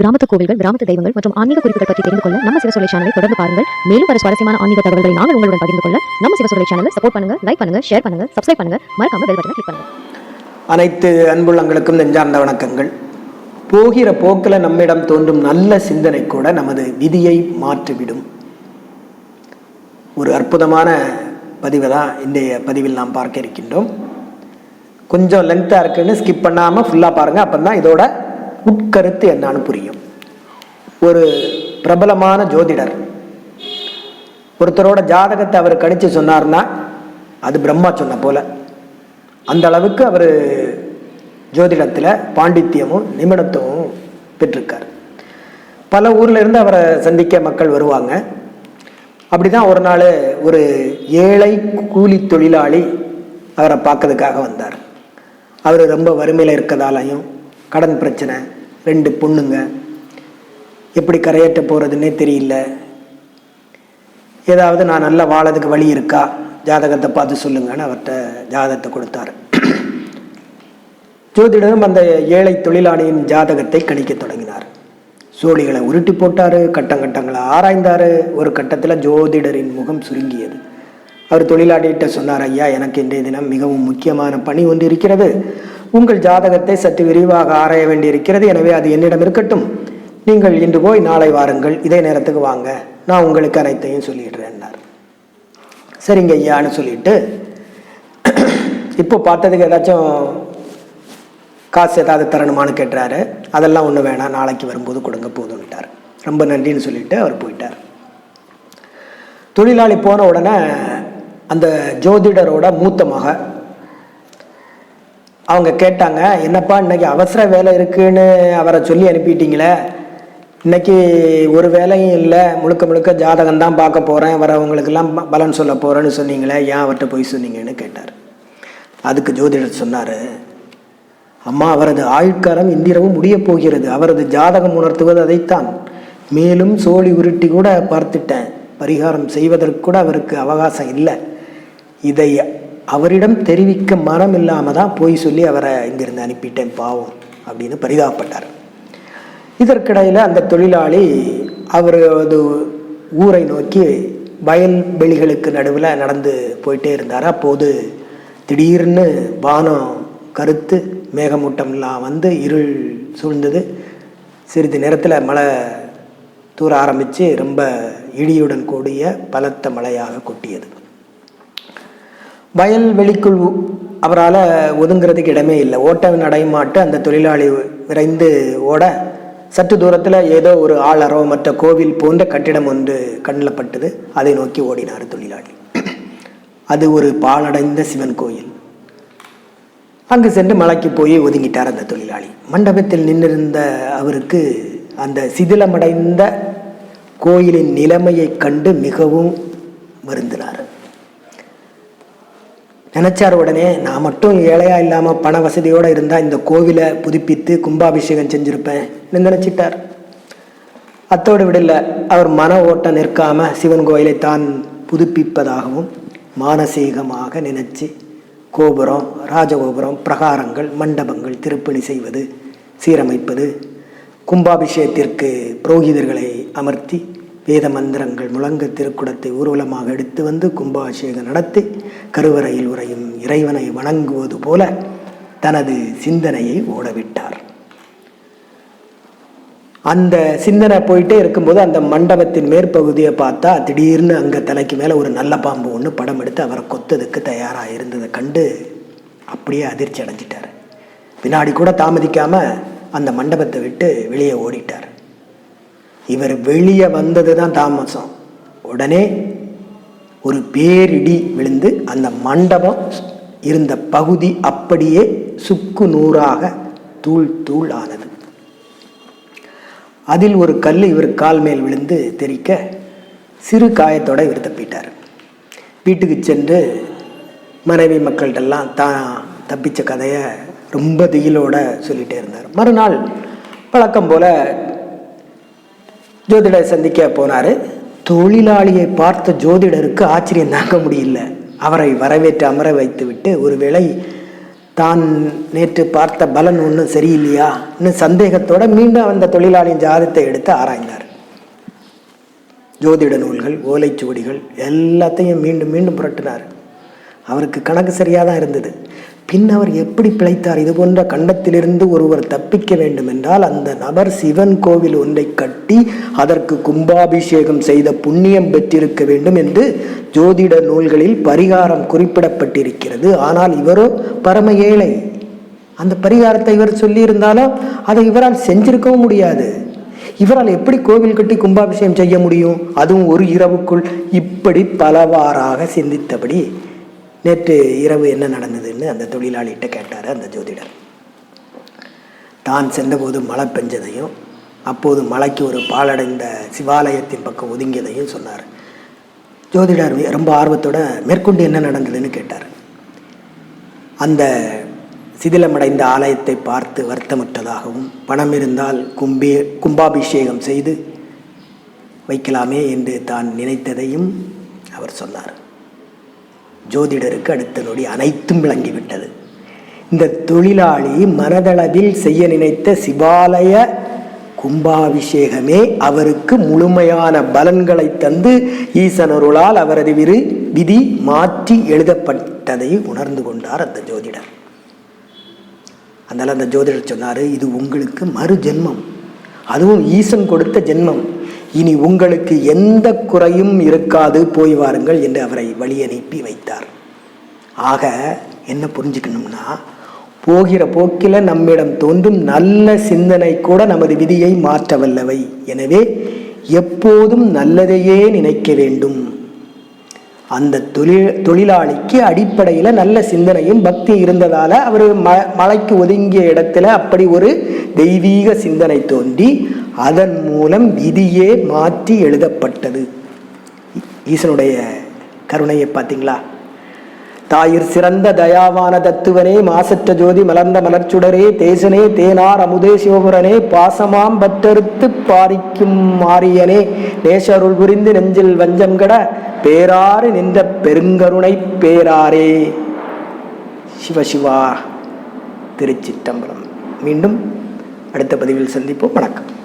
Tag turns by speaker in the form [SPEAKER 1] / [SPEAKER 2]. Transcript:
[SPEAKER 1] கிராமத்து கோவில்கள் கிராமத்து தெய்வங்கள் மற்றும் ஆன்மீக குறிப்புகள் பற்றி தெரிந்து கொள்ள நம்ம சிவசொலை சேனலை தொடர்ந்து பாருங்கள். மேலும் பல சுவாரஸ்யமான ஆன்மீக தகவல்களை நாங்கள் உங்களுடன் பகிர்ந்து கொள்ள நம்ம சிவசொலை சேனலை சப்போர்ட் பண்ணுங்க லைக் பண்ணுங்க ஷேர் பண்ணுங்க சப்ஸ்கிரைப் பண்ணுங்க. மறக்காம பெல் பட்டனை கிளிக் பண்ணுங்க.
[SPEAKER 2] அனைத்து அன்புள்ளங்களுக்கும் நெஞ்சார்ந்த வணக்கங்கள். போகிற போக்கில் நம்மிடம் தோன்றும் நல்ல சிந்தனை கூட நமது விதியை மாற்றிவிடும். ஒரு அற்புதமான பதிவை தான் இன்றைய பதிவில் நாம் பார்க்க இருக்கின்றோம். கொஞ்சம் லென்த்தாக இருக்குன்னு ஸ்கிப் பண்ணாமல் ஃபுல்லாக பாருங்கள் அப்போ தான் இதோட உட்கருத்து என்னான்னு புரியும். ஒரு பிரபலமான ஜோதிடர். ஒருத்தரோட ஜாதகத்தை அவர் கணிச்சு சொன்னார்னா அது பிரம்மா சொன்ன போல. அந்த அளவுக்கு அவர் ஜோதிடத்தில் பாண்டித்யமும் நிமிடத்துவமும் பெற்றிருக்கார். பல ஊரில் இருந்து அவரை சந்திக்க மக்கள் வருவாங்க. அப்படிதான் ஒரு நாள் ஒரு ஏழை கூலி தொழிலாளி அவரை பார்க்கறதுக்காக வந்தார். அவர் ரொம்ப வறுமையில் இருக்கதாலையும் கடன் பிரச்சனை ரெண்டு பொண்ணுங்க. எப்படி கரையேற்ற போகிறதுன்னே தெரியல. ஏதாவது நான் நல்லா வாழறதுக்கு வழி இருக்கா? ஜாதகத்தை பார்த்து சொல்லுங்கன்னு அவர்கிட்ட ஜாதகத்தை கொடுத்தாரு. ஜோதிடரும் அந்த ஏழை தொழிலாளியின் ஜாதகத்தை கணிக்க தொடங்கினார். சோழிகளை உருட்டி போட்டாரு கட்டம் கட்டங்களை ஆராய்ந்தார். ஒரு கட்டத்தில் ஜோதிடரின் முகம் சுருங்கியது. அவர் தொழிலாளிகிட்ட சொன்னார் ஐயா எனக்கு இன்றைய தினம் மிகவும் முக்கியமான பணி ஒன்று இருக்கிறது. உங்கள் ஜாதகத்தை சற்று விரிவாக ஆராய வேண்டியிருக்கிறது. எனவே அது என்னிடம் இருக்கட்டும். நீங்கள் இன்று போய் நாளை வாருங்கள். இதே நேரத்துக்கு வாங்க. நான் உங்களுக்கு அனைத்தையும் சொல்லிடுறேன்னார் சரிங்க ஐயான்னு சொல்லிட்டு இப்போ பார்த்ததுக்கு ஏதாச்சும் காசு ஏதாவது தரணுமான்னு கேட்டுறாரு. அதெல்லாம் ஒன்றும் வேணாம். நாளைக்கு வரும்போது கொடுங்க போதும்ட்டார் ரொம்ப நன்றின்னு சொல்லிட்டு அவர் போயிட்டார். தொழிலாளி போன உடனே அந்த ஜோதிடரோட மூத்த மக அவங்க கேட்டாங்க என்னப்பா இன்னைக்கு அவசர வேலை இருக்குன்னு அவரை சொல்லி அனுப்பிட்டீங்களே? இன்னைக்கு ஒரு வேலையும் இல்லை முழுக்க முழுக்க ஜாதகம் தான் பார்க்க போகிறேன் வரவங்களுக்கெல்லாம் ப- பலன் சொல்ல போகிறேன்னு சொன்னீங்களே ஏன் அவர்கிட்ட போய் சொன்னீங்கன்னு கேட்டார். அதுக்கு ஜோதிடர் சொன்னார் அம்மா அவரது ஆயுட்காலம் இந்திரவும் முடியப் போகிறது. அவரது ஜாதகம் உணர்த்துவது அதைத்தான். மேலும் சோழி உருட்டி கூட பார்த்துட்டேன். பரிகாரம் செய்வதற்கு கூட அவருக்கு அவகாசம் இல்லை. இதை அவரிடம் தெரிவிக்க மனம் இல்லாமல் தான் போய் சொல்லி அவரை இங்கிருந்து அனுப்பிட்டேன் பாவம் அப்படின்னு பரிதாபப்பட்டார். இதற்கிடையில் அந்த தொழிலாளி அவரது ஊரை நோக்கி வயல் வெளிகளுக்கு நடுவில் நடந்து போயிட்டே இருந்தார். அப்போது திடீர்னு வானம் கருத்து மேகமூட்டம்லாம் வந்து இருள் சூழ்ந்தது. சிறிது நேரத்தில் மழை தூர ஆரம்பித்து ரொம்ப இடியுடன் கூடிய பலத்த மழையாக கொட்டியது. வயல்வெளிக்குள் அவரால் ஒதுங்கிறதுக்கு இடமே இல்லை. ஓட்ட நடைமாட்டு அந்த தொழிலாளி விரைந்து ஓட சற்று தூரத்தில் ஏதோ ஒரு ஆளரோ மற்ற கோவில் போன்ற கட்டிடம் ஒன்று கண்ணில் பட்டது அதை நோக்கி ஓடினார் தொழிலாளி. அது ஒரு பாழடைந்த சிவன் கோயில். அங்கு சென்று மலைக்கு போய் ஒதுங்கிட்டார் அந்த தொழிலாளி. மண்டபத்தில் நின்றிருந்த அவருக்கு அந்த சிதிலமடைந்த கோயிலின் நிலைமையை கண்டு மிகவும் வருந்தினார். நினச்சார் உடனே நான் மட்டும் ஏழையாக இல்லாமல் பண வசதியோடு இருந்தால் இந்த கோவிலை புதுப்பித்து கும்பாபிஷேகம் செஞ்சுருப்பேன் நினைச்சிட்டார். அத்தோடு விடல அவர் மன ஓட்டம் நிற்காம சிவன் கோயிலை தான் புதுப்பிப்பதாகவும் மானசீகமாக நினைச்சு கோபுரம் ராஜகோபுரம் பிரகாரங்கள் மண்டபங்கள் திருப்பணி செய்வது சீரமைப்பது கும்பாபிஷேகத்திற்கு புரோகிதர்களை அமர்த்தி வேத மந்திரங்கள் முழங்க திருக்குடத்தை ஊர்வலமாக எடுத்து வந்து கும்பாபிஷேகம் நடத்தி கருவறையில் உறையும் இறைவனை வணங்குவது போல தனது சிந்தனையை ஓடவிட்டார். அந்த சிந்தனை போயிட்டே இருக்கும்போது அந்த மண்டபத்தின் மேற்பகுதியை பார்த்தா திடீர்னு அங்கே தலைக்கு மேலே ஒரு நல்ல பாம்பு ஒன்று படம் எடுத்து அவரை கொத்ததுக்கு தயாராக இருந்ததை கண்டு அப்படியே அதிர்ச்சி அடைஞ்சிட்டார். பின்னாடி கூட தாமதிக்காமல் அந்த மண்டபத்தை விட்டு வெளியே ஓடிட்டார். இவர் வெளியே வந்தது தான் தாமசம். உடனே ஒரு பேரிடி விழுந்து அந்த மண்டபம் இருந்த பகுதி அப்படியே சுக்கு நூறாக தூள் தூள் ஆனது. அதில் ஒரு கல் இவர் கால் மேல் விழுந்து தெறிக்க சிறு காயத்தோட இவர் தப்பிட்டார். வீட்டுக்கு சென்று மனைவி மக்கள்கிட்டெல்லாம் தான் தப்பிச்ச கதையை ரொம்ப திகிலோட சொல்லிகிட்டே இருந்தார். மறுநாள் பழக்கம் போல ஜோதிடர் சந்திக்க போனார். தொழிலாளியை பார்த்த ஜோதிடருக்கு ஆச்சரியம் தாங்க முடியல. அவரை வரவேற்று அமர வைத்து விட்டு ஒருவேளை தான் நேற்று பார்த்த பலன் ஒன்றும் சரியில்லையா? இன்னும் சந்தேகத்தோட மீண்டும் அந்த தொழிலாளியின் ஜாதத்தை எடுத்து ஆராய்ந்தார். ஜோதிட நூல்கள் ஓலைச்சுவடிகள் எல்லாத்தையும் மீண்டும் மீண்டும் புரட்டினார். அவருக்கு கணக்கு சரியாக தான் இருந்தது. பின் அவர் எப்படி பிழைத்தார்? இது போன்ற கண்டத்திலிருந்து ஒருவர் தப்பிக்க வேண்டும் என்றால் அந்த நபர் சிவன் கோவில் ஒன்றை கட்டி அதற்கு கும்பாபிஷேகம் செய்த புண்ணியம் பெற்றிருக்க வேண்டும் என்று ஜோதிட நூல்களில் பரிகாரம் குறிப்பிடப்பட்டிருக்கிறது. ஆனால் இவரோ பரம ஏழை. அந்த பரிகாரத்தை இவர் சொல்லியிருந்தாலும் அதை இவரால் செஞ்சிருக்கவும் முடியாது. இவரால் எப்படி கோவில் கட்டி கும்பாபிஷேகம் செய்ய முடியும்? அதுவும் ஒரு இரவுக்குள். இப்படி பலவாறாக சிந்தித்தபடி நேற்று இரவு என்ன நடந்ததுன்னு அந்த தொழிலாளிகிட்ட கேட்டார் அந்த ஜோதிடர். தான் சென்றபோது மழை பெஞ்சதையும் அப்போது மலைக்கு ஒரு பாலடைந்த சிவாலயத்தின் பக்கம் ஒதுங்கியதையும் சொன்னார். ஜோதிடர் ரொம்ப ஆர்வத்தோட மேற்கொண்டு என்ன நடந்ததுன்னு கேட்டார். அந்த சிதிலமடைந்த ஆலயத்தை பார்த்து வருத்தமுற்றதாகவும் பணம் இருந்தால் கும்பி கும்பாபிஷேகம் செய்து வைக்கலாமே என்று தான் நினைத்ததையும் அவர் சொன்னார். ஜோதிடருக்கு அடுத்த நொடி அனைத்தும் விளங்கிவிட்டது. இந்த தொழிலாளி மனதளவில் செய்ய நினைத்த சிவாலய கும்பாபிஷேகமே அவருக்கு முழுமையான பலன்களை தந்து ஈசனருளால் அவரது விரு விதி மாற்றி எழுதப்பட்டதை உணர்ந்து கொண்டார் அந்த ஜோதிடர். அதனால் அந்த ஜோதிடர் சொன்னார் இது உங்களுக்கு மறு ஜென்மம் அதுவும் ஈசன் கொடுத்த ஜென்மம். இனி உங்களுக்கு எந்த குறையும் இருக்காது போய் வாருங்கள் என்று அவரை வழி அனுப்பி வைத்தார். ஆக என்ன புரிஞ்சுக்கணும்னா போகிற போக்கில நம்மிடம் தோன்றும் நல்ல சிந்தனை கூட நமது விதியை மாற்ற வல்லவை எனவே எப்போதும் நல்லதையே நினைக்க வேண்டும். அந்த தொழில் தொழிலாளிக்கு அடிப்படையில் நல்ல சிந்தனையும் பக்தி இருந்ததால் அவர் ம மலைக்கு ஒதுங்கிய இடத்துல அப்படி ஒரு தெய்வீக சிந்தனை தோன்றி அதன் மூலம் விதியே மாற்றி எழுதப்பட்டது. ஈசனுடைய கருணையை பார்த்தீங்களா? தாயிர் சிறந்த தயாவான தத்துவனே மாசற்ற ஜோதி மலர்ந்த மலர்ச்சுடரே தேசனே தேனார் அமுதே சிவபுரனே பாசமாம் பற்றறுத்து பாரிக்கும் மாரியனே நேசருள் புரிந்து நெஞ்சில் வஞ்சம் கட பேராறு நின்ற பெருங்கருணை பேராரே சிவசிவா திருச்சிற்றம்பலம். மீண்டும் அடுத்த பதிவில் சந்திப்போம். வணக்கம்.